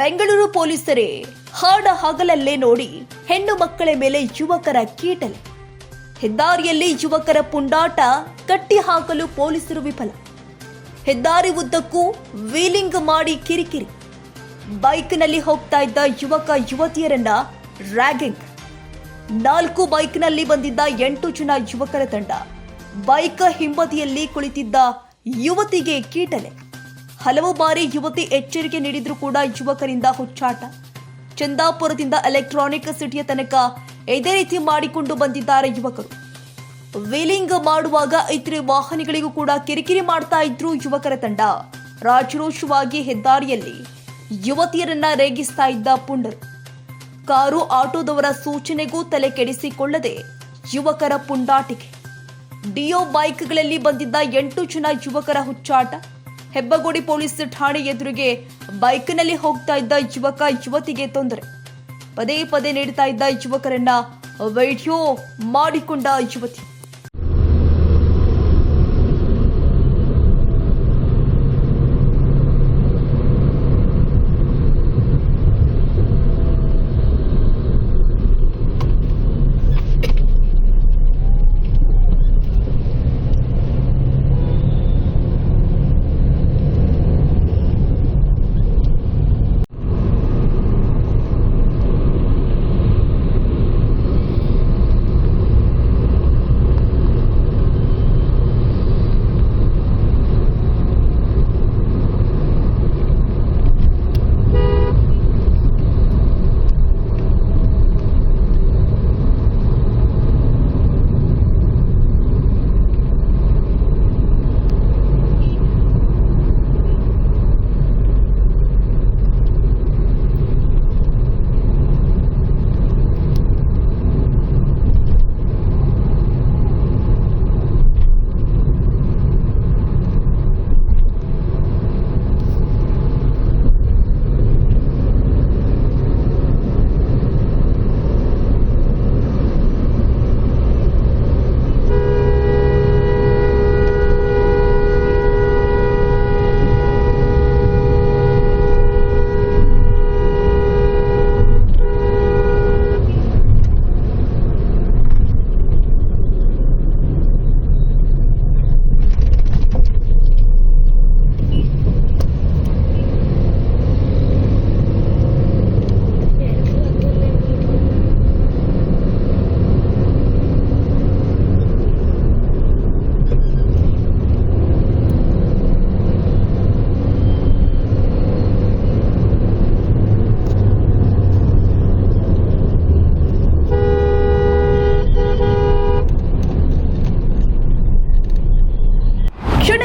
ಬೆಂಗಳೂರು ಪೊಲೀಸರೇ, ಹಾಡ ಹಗಲಲ್ಲೇ ನೋಡಿ ಹೆಣ್ಣು ಮಕ್ಕಳ ಮೇಲೆ ಯುವಕರ ಕೀಟಲೆ. ಹೆದ್ದಾರಿಯಲ್ಲಿ ಯುವಕರ ಪುಂಡಾಟ ಕಟ್ಟಿ ಹಾಕಲು ಪೊಲೀಸರು ವಿಫಲ. ಹೆದ್ದಾರಿ ಉದ್ದಕ್ಕೂ ವೀಲಿಂಗ್ ಮಾಡಿ ಕಿರಿಕಿರಿ. ಬೈಕ್ನಲ್ಲಿ ಹೋಗ್ತಾ ಇದ್ದ ಯುವಕ ಯುವತಿಯರನ್ನ ರ್ಯಾಗಿಂಗ್ ನಾಲ್ಕು ಬೈಕ್ನಲ್ಲಿ ಬಂದಿದ್ದ ಎಂಟು ಜನ ಯುವಕರ ತಂಡ. ಬೈಕ್ ಹಿಂಬದಿಯಲ್ಲಿ ಕುಳಿತಿದ್ದ ಯುವತಿಗೆ ಕೀಟಲೆ. ಹಲವು ಬಾರಿ ಯುವತಿ ಎಚ್ಚರಿಕೆ ನೀಡಿದ್ರೂ ಕೂಡ ಯುವಕರಿಂದ ಹುಚ್ಚಾಟ. ಚಂದಾಪುರದಿಂದ ಎಲೆಕ್ಟ್ರಾನಿಕ್ ಸಿಟಿಯ ತನಕ ಇದೇ ರೀತಿ ಮಾಡಿಕೊಂಡು ಬಂದಿದ್ದಾರೆ ಯುವಕರು. ವೀಲಿಂಗ್ ಮಾಡುವಾಗ ಇತರೆ ವಾಹನಗಳಿಗೂ ಕೂಡ ಕಿರಿಕಿರಿ ಮಾಡ್ತಾ ಇದ್ರು ಯುವಕರ ತಂಡ. ರಾಜರೋಷವಾಗಿ ಹೆದ್ದಾರಿಯಲ್ಲಿ ಯುವತಿಯರನ್ನ ರೇಗಿಸ್ತಾ ಇದ್ದ ಪುಂಡರು. ಕಾರು ಆಟೋದವರ ಸೂಚನೆಗೂ ತಲೆ ಕೆಡಿಸಿಕೊಳ್ಳದೆ ಯುವಕರ ಪುಂಡಾಟಿಕೆ. ಡಿಯೋ ಬೈಕ್ಗಳಲ್ಲಿ ಬಂದಿದ್ದ ಎಂಟು ಜನ ಯುವಕರ ಹುಚ್ಚಾಟ. ಹೆಬ್ಬಗೋಡಿ ಪೊಲೀಸ್ ಠಾಣೆ ಎದುರಿಗೆ ಬೈಕ್ನಲ್ಲಿ ಹೋಗ್ತಾ ಇದ್ದ ಯುವಕ ಯುವತಿಗೆ ತೊಂದರೆ. ಪದೇ ಪದೇ ನೀಡ್ತಾ ಇದ್ದ ಯುವಕರನ್ನ ವಿಡಿಯೋ ಮಾಡಿಕೊಂಡ ಯುವತಿ.